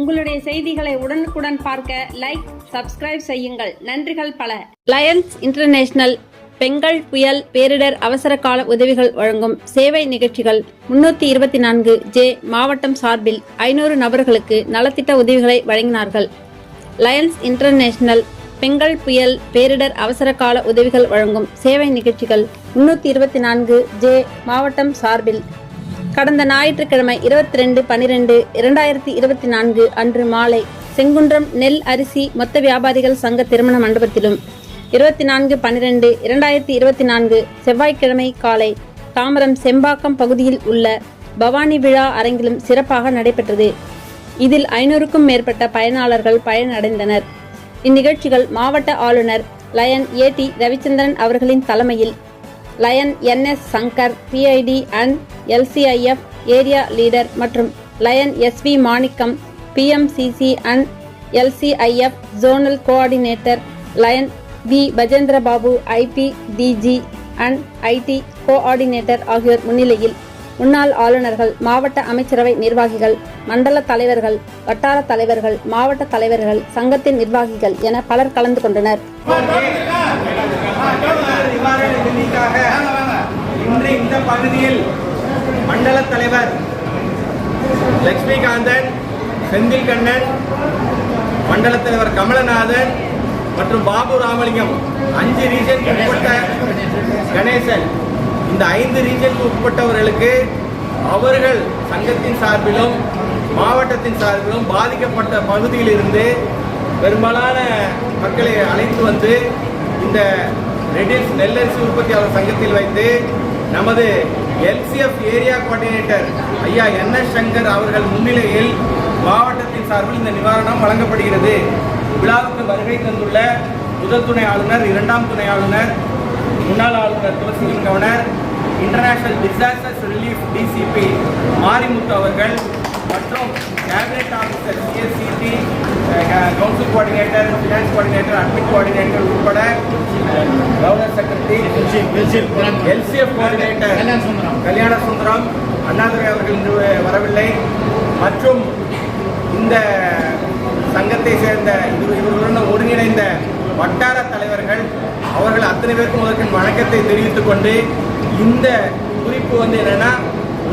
உங்களுடைய செய்திகளை உடனுக்குடன் பார்க்க லைக் சப்ஸ்கிரைப் செய்யுங்கள். நன்றிகள் பல. லயன்ஸ் இன்டர்நேஷனல் பெங்கல் புயல் பேரிடர் அவசர கால உதவிகள் வழங்கும் சேவை நிகழ்ச்சிகள் முன்னூத்தி இருபத்தி நான்கு ஜே மாவட்டம் சார்பில் ஐநூறு நபர்களுக்கு நலத்திட்ட உதவிகளை வழங்கினார்கள். லயன்ஸ் இன்டர்நேஷனல் பெங்கல் புயல் பேரிடர் அவசர கால உதவிகள் வழங்கும் சேவை நிகழ்ச்சிகள் முன்னூத்தி இருபத்தி நான்கு ஜே மாவட்டம் சார்பில் கடந்த ஞாயிற்றுக்கிழமை இருபத்தி ரெண்டு பனிரெண்டு இரண்டாயிரத்தி இருபத்தி நான்கு அன்று மாலை செங்குன்றம் நெல் அரிசி மொத்த வியாபாரிகள் சங்க திருமண மண்டபத்திலும் இருபத்தி நான்கு பனிரெண்டு இரண்டாயிரத்தி இருபத்தி நான்கு செவ்வாய்க்கிழமை காலை தாமரம் செம்பாக்கம் பகுதியில் உள்ள பவானி விழா அரங்கிலும் சிறப்பாக நடைபெற்றது. இதில் ஐநூறுக்கும் மேற்பட்ட பயனாளர்கள் பயனடைந்தனர். இந்நிகழ்ச்சிகள் மாவட்ட ஆளுநர் லயன் ஏ டி ரவிச்சந்திரன் அவர்களின் தலைமையில் lion NS Shankar PID and LCIF area leader மற்றும் lion SV Manickam PMCC and LCIF zonal coordinator lion V Bajendrababu IP DG and IT coordinator ஆகியோர் முன்னிலையில் முன்னாள் ஆளுநர்கள் மாவட்ட அமைச்சரவை நிர்வாகிகள் மண்டல தலைவர்கள் வட்டார தலைவர்கள் மாவட்ட தலைவர்கள் சங்கத்தின் நிர்வாகிகள் என பலர் கலந்து கொண்டனர். நிவாரண நிதிக்காக இன்று இந்த பகுதியில் மண்டல தலைவர் லட்சுமிகாந்தன் செந்தில் கண்ணன் மண்டல தலைவர் கமலநாதன் மற்றும் பாபு ராமலிங்கம் அஞ்சு ரீஜனுக்கு உட்பட்ட கணேசன். இந்த ஐந்து ரீஜனுக்கு உட்பட்டவர்களுக்கு அவர்கள் சங்கத்தின் சார்பிலும் மாவட்டத்தின் சார்பிலும் பாதிக்கப்பட்ட பகுதியிலிருந்து பெரும்பாலான மக்களை அழைத்து வந்து இந்த ரெடியூஸ் நெல்லரிசி உற்பத்தியாளர் சங்கத்தில் வைத்து நமது எல்சிஎஃப் ஏரியா கோஆர்டினேட்டர் ஐயா என் எஸ் சங்கர் அவர்கள் முன்னிலையில் மாவட்டத்தின் சார்பில் இந்த நிவாரணம் வழங்கப்படுகிறது. விழாவுக்கு வருகை தந்துள்ள முதல் துணை ஆளுநர் இரண்டாம் துணை ஆளுநர் முன்னாள் ஆளுநர் Thulasilinga governor international disasters relief DCP Marimuthu அவர்கள் மற்றும் cabinet officer CSCD council coordinator finance coordinator admit coordinator உட்பட governor secretary LCF coordinator Kalyana Sundaram Annadurai அவர்கள் இன்று வரவில்லை. மற்றும் இந்த சங்கத்தை சேர்ந்த இவர்களுடன் ஒருங்கிணைந்த வட்டார தலைவர்கள் அவர்கள் அத்தனை பேருக்கும் முதற்கண் வணக்கத்தை தெரிவித்துக் கொண்டு இந்த குறிப்பு வந்து என்னன்னா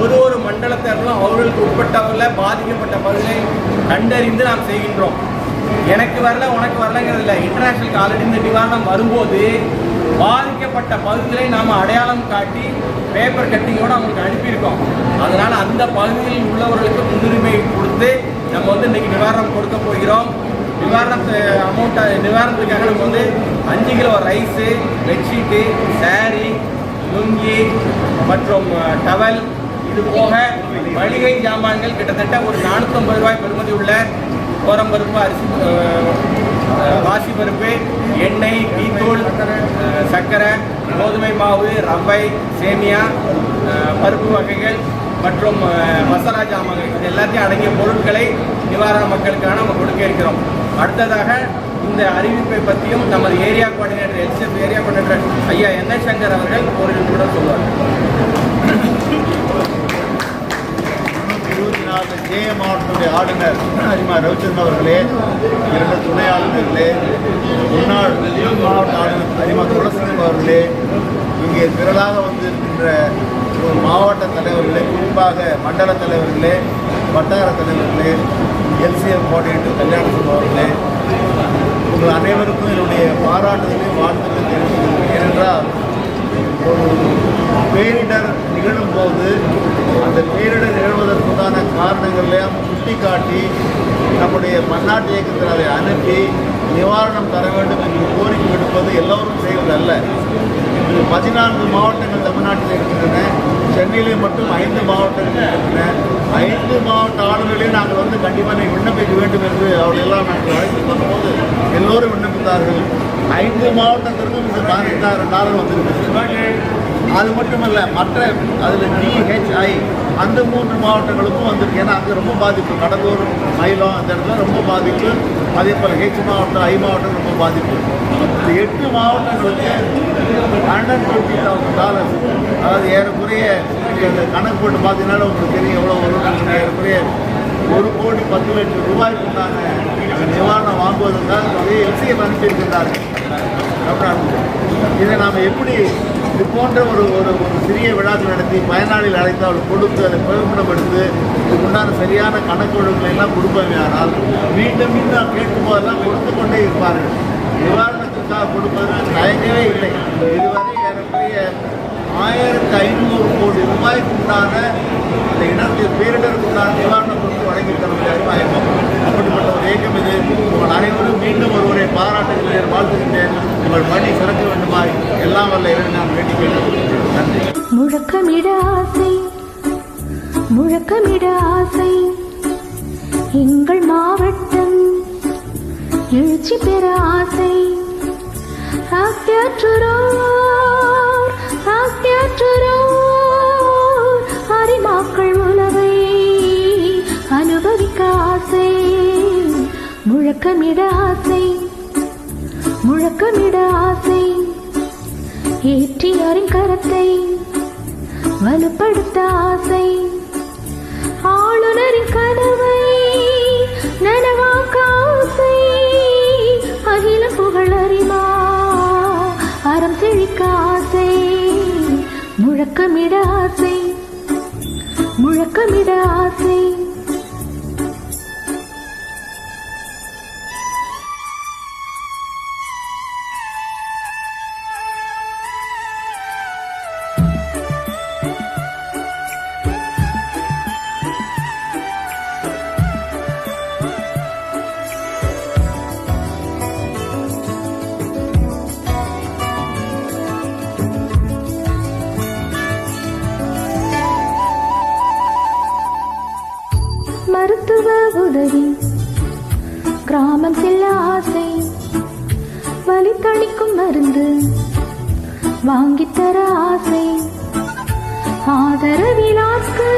ஒரு ஒரு மண்டலத்தினரும் அவர்களுக்கு உட்பட்டவர்கள பாதிக்கப்பட்ட பகுதியை கண்டறிந்து நாம் செய்கின்றோம். எனக்கு வரல உனக்கு வரலங்கிறது இல்லை. இன்டர்நேஷனலுக்கு ஆல்ரெடி இந்த நிவாரணம் வரும்போது பாதிக்கப்பட்ட பகுதிகளை நாம் அடையாளம் காட்டி பேப்பர் கட்டிங்கோடு அவங்களுக்கு அனுப்பியிருக்கோம். அதனால் அந்த பகுதியில் உள்ளவர்களுக்கு முன்னுரிமை கொடுத்து நம்ம வந்து இன்றைக்கி நிவாரணம் கொடுக்க போகிறோம். நிவாரணத்தை அமௌண்ட்டை நிவாரணத்துக்காக நம்ம வந்து அஞ்சு kilo rice bedsheet saree lungi மற்றும் டவல் இது போக மளிகை ஜாமான்கள் கிட்டத்தட்ட ஒரு நானூற்றம்பது ரூபாய் பெறுமதி உள்ள கோரம்பருப்பு அரிசி வாசி பருப்பு எண்ணெய் டீத்தூள் சர்க்கரை கோதுமை மாவு ரவை சேமியா பருப்பு வகைகள் மற்றும் மசாலா ஜாமான்கள். இது எல்லாத்தையும் அடங்கிய பொருட்களை நிவாரண மக்களுக்காக நம்ம கொடுக்க இருக்கிறோம். அடுத்ததாக இந்த அறிவிப்பை பற்றியும் நமது area coordinator LCF area coordinator ஐயா என் சங்கர் அவர்கள் ஒரு நிமிடம் சொல்வார். இருபத்தி நாலு ஜே மாவட்டத்துடைய ஆளுநர் அரிமா ரவிச்சந்திரன் அவர்களே இரண்டு துணை ஆளுநர்களே முன்னாள் மாவட்ட ஆளுநர் அரிமா துளசிங்கம் அவர்களே இங்கே திரளாக வந்திருக்கின்ற ஒரு மாவட்ட தலைவர்களே குறிப்பாக மண்டல தலைவர்களே வட்டார தலைவர்களே எல்சிஎம் கோஆர்டினேட்டர் கல்யாணசும் அவர்களே உங்கள் அனைவருக்கும் என்னுடைய பாராட்டுதலையும் வாழ்த்துக்கள் தெரிவித்துக் ஏனென்றால் ஒரு பேரிடர் நிகழும் போது அந்த பேரிடர் நிகழ்வதற்குண்டான காரணங்களையும் சுட்டிக்காட்டி நம்முடைய பன்னாட்டு இயக்கத்தில் அதை அனுப்பி நிவாரணம் தர வேண்டும் என்று கோரிக்கை விடுப்பது எல்லோரும் செய்வதல்ல இது பதினான்கு மாவட்டங்கள் தமிழ்நாட்டில் இருக்கின்றன. சென்னையிலே மட்டும் ஐந்து மாவட்டங்கள் இருக்கின்றன. ஐந்து மாவட்ட ஆளுநர்களையும் நாங்கள் வந்து கண்டிப்பாக விண்ணப்பிக்க வேண்டும் என்று அவர்களெல்லாம் நாங்கள் அழைத்து பண்ணும்போது எல்லோரும் விண்ணப்பித்தார்கள். ஐந்து மாவட்டத்திற்கும் இந்த பதினெட்டாயிரம் டாலர் வந்திருக்கிறது. அது மட்டுமல்ல மற்ற அதில் டிஹெச்ஐ அந்த மூன்று மாவட்டங்களுக்கும் வந்திருக்கு ஏன்னா அங்கே ரொம்ப பாதிப்பு. கடலூர் மயிலம் அந்த இடத்துல ரொம்ப பாதிப்பு. அதே போல் ஹெச் மாவட்டம் ஐ மாவட்டம் ரொம்ப பாதிப்பு. இந்த எட்டு மாவட்டங்களுக்கு ஹண்ட்ரட் ஃபிஃப்டி தௌசண்ட் டாலர்ஸ் அதாவது ஏறக்குறைய கணக்கு போட்டு பார்த்தீங்கன்னா உங்களுக்கு தெரியும் எவ்வளோ வரும் ஏறக்குறைய ஒரு கோடி பத்து லட்சம் ரூபாய்க்கு உண்டான நிவாரணம் வாங்குவதற்காக நிறைய எல்சிஎம் அனுப்பியிருக்கின்றார்கள் இதை நாம் எப்படி இது போன்ற ஒரு ஒரு ஒரு சிறிய விழாக்கள் நடத்தி பயனாளிகள் அழைத்து அவர்கள் கொடுத்து அதை புகைப்படம் எடுத்து இதுக்குண்டான சரியான கணக்கு வழக்குகளை எல்லாம் கொடுப்பவையானால் மீண்டும் மீண்டும் நாம் கேட்கும் போதெல்லாம் கொடுத்து கொண்டே இருப்பார்கள். நிவாரணத்துக்காக கொடுப்பது தயங்கவே இல்லை. இதுவரை ஏறக்குறைய ஆயிரத்தி ஐநூறு கோடி ரூபாய்க்குண்டான இந்த இடத்தில் பேரிடருக்கு உண்டான நிவாரணம் கொடுத்து வழங்கி அறிவாயகம் அப்படிப்பட்ட ஒரு இயக்கம் இது உங்கள் அனைவரும் மீண்டும் ஒருவரை பாராட்டுகிறேன் வாழ்த்துகின்றேன் உங்கள் பணி சிறக்க வேண்டுமாய் எல்லாம் வல்ல நான் வேண்டிக் நன்றி முழக்கமிட ஆசை முழக்கமிட ஆசை. எங்கள் மாவட்டம் எழுச்சி பெற ஆசை. ஆக்டியாற்றுறோர் ஆக்டியாற்றுறோர் முழக்கமிட ஆசை முழக்கமிட ஆசை. ஏற்றியாரின் கரத்தை வலுப்படுத்த ஆசை. ஆளுநரின் கனவை நனவாக்க ஆசை. அகில புகழறிமா அறம் செழிக்க ஆசை. முழக்கமிட ஆசை முழக்கமிட ஆசை. உதவி. கிராமம் செல்ல ஆசை. வலி தணிக்கும் மருந்து. வாங்கித்தர ஆசை. ஆதரவிலாக்கு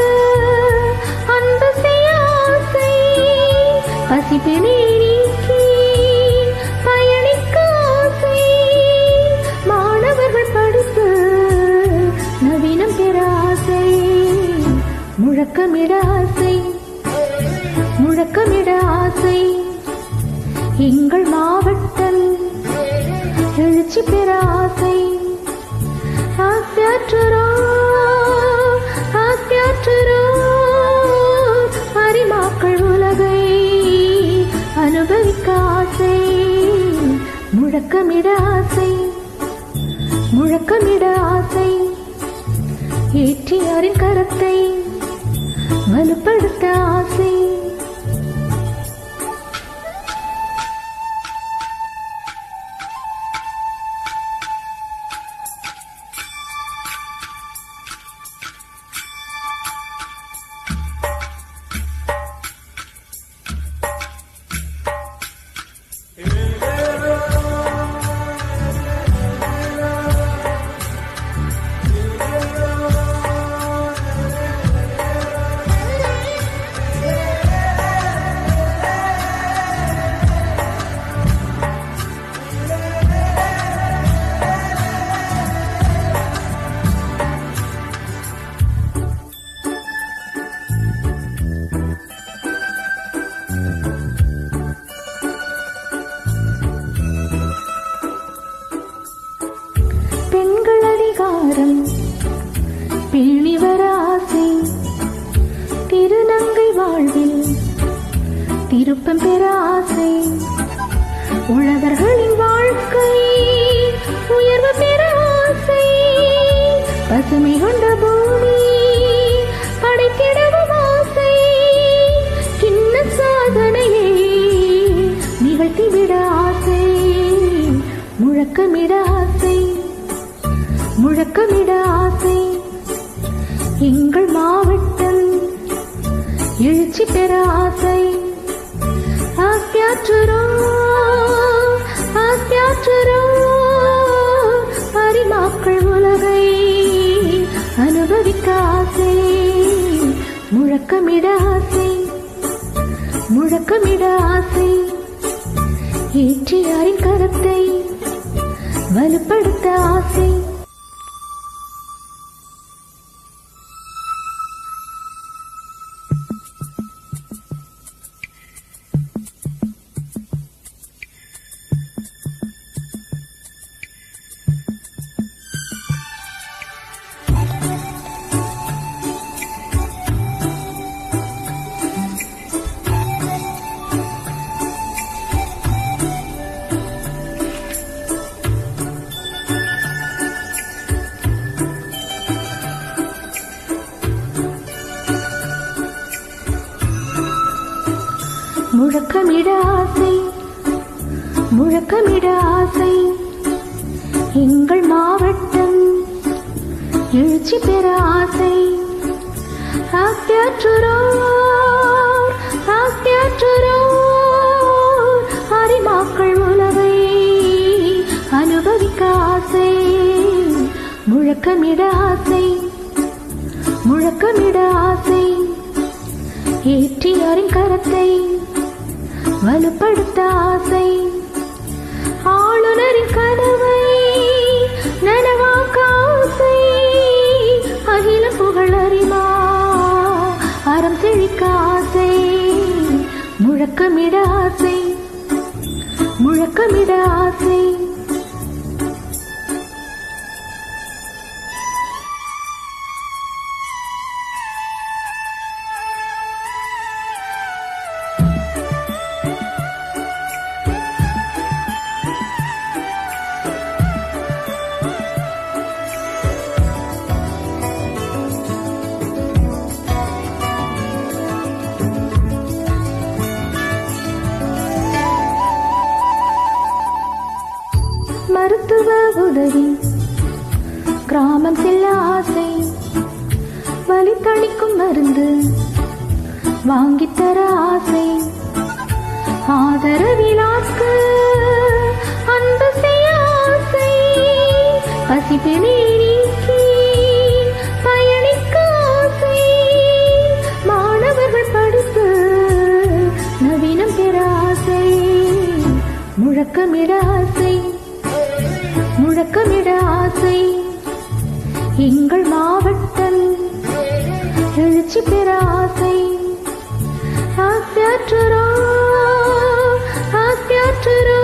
அன்பு செய்ய ஆசை. பசிப்பினை நீக்கி பயணிக்க ஆசை. மாணவர்கள் படிப்பு நவீனம் பெற ஆசை. முழக்கமிட ஆசை. முழக்கமிட ஆசை. எங்கள் மாவட்டம் எழுச்சி பெற ஆசை. ஆத்தியாற்றுறோ ஆத்தியாற்றுறோ அரிமாக்கள் உலகை அனுபவிக்க ஆசை. முழக்கமிட ஆசை முழக்கமிட ஆசை. ஏற்றியாரின் கரத்தை வலுப்படுத்த ஆசை முழக்கமிட ஆசை முழக்கமிட ஆசை. எங்கள் மாவட்டம் எழுச்சி பெற ஆசை. ஆத்தியாற்றுறோ ஆத்தியாற்றுறோ அரிமாக்கள் உலகை அனுபவிக்க ஆசை முழக்கமிட ஆசை முழக்கமிட ஆசை. ஏற்றியாரின் கரத்தை வலுப்படுத்த ஆசை முழக்கமிட ஆசை முழக்கமிட ஆசை எங்கள் மாவட்டம் எழுச்சி பெற ஆசை. ஆத்தியாற்றுறோர் ஆத்தியாற்றுறோர் ஹரிமாக்கள் உலகை அனுபவிக்க ஆசை. முழக்கமிட ஆசை முழக்கமிட ஆசை ஏற்றி அறிங்கரத்தை வலுப்படுத்த ஆசை. ஆளுநரின் கனவை நனவாக்க ஆசை அகில புகழறிமா அறம் செழிக்க ஆசை. முழக்கமிட ஆசை முழக்கமிட ஆசை. மருத்துவ உதவி. கிராமம் செல்ல ஆசை. வலி தணிக்கும் மருந்து வாங்கித்தர ஆசை. ஆதரவிலாக்கு அன்பு செய்ய ஆசை. பசிப்பினை முழக்கமிட ஆசை. முழக்கமிட ஆசை. எங்கள் மாவட்டம் எழுச்சி பெற ஆசை. ஆத்தியாற்றுறோ ஆத்தியாற்றுறோ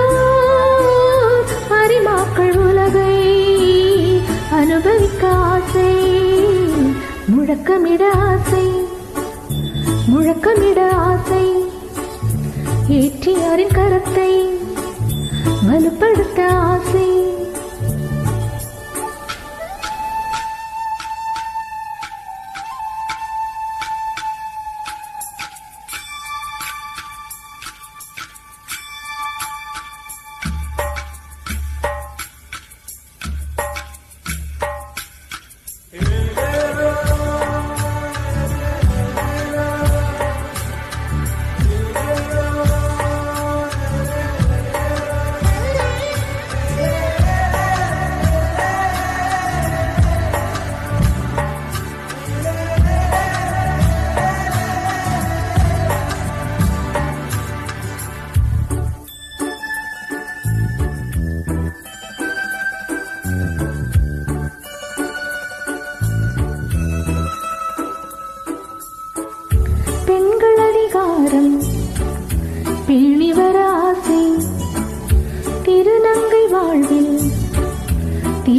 அரிமாக்கள் உலகை அனுபவிக்க ஆசை. முழக்கமிட ஆசை முழக்கமிட ஆசை. ஏற்றியாரின் கரத்தை வலுப்படுத்த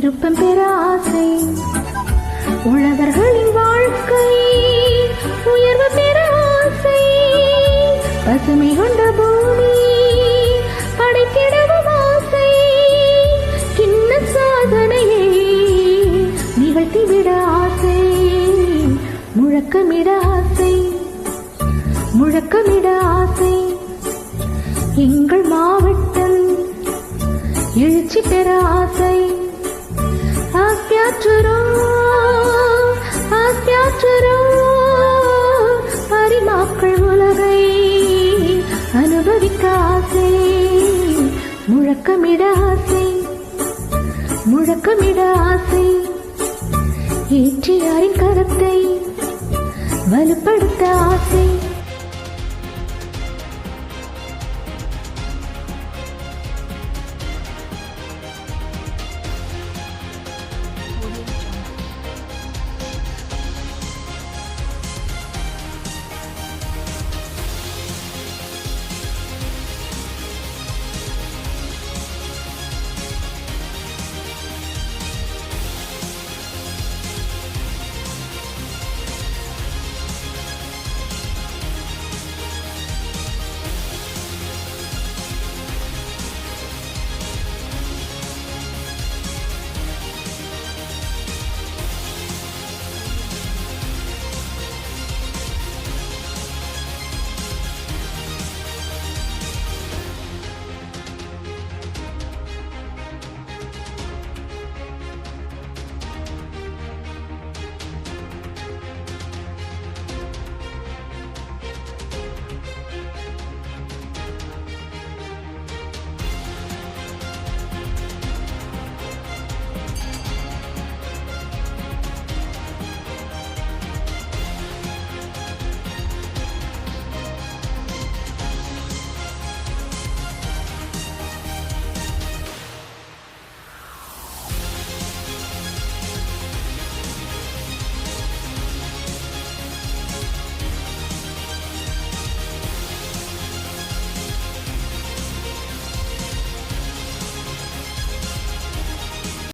விருப்பம் பெற ஆசை. உழவர்களின் வாழ்க்கை உயர்வு பெற ஆசை. பசுமை கொண்ட பூமி படைத்திடவும் ஆசை. கிண்ண சாதனையை நிகழ்த்திவிட ஆசை. முழக்கமிட ஆசை. முழக்கமிட ஆசை. எங்கள் மாவட்டம் எழுச்சி பெற ஆசை. ஆத்தியாற்றுறோ ஆத்தியாற்றுறோ பரிமாக்கள் உலகை அனுபவிக்க ஆசை முழக்கமிட ஆசை முழக்கமிட ஆசை. ஏற்றியாரின் கரத்தை வலுப்படுத்த ஆசை.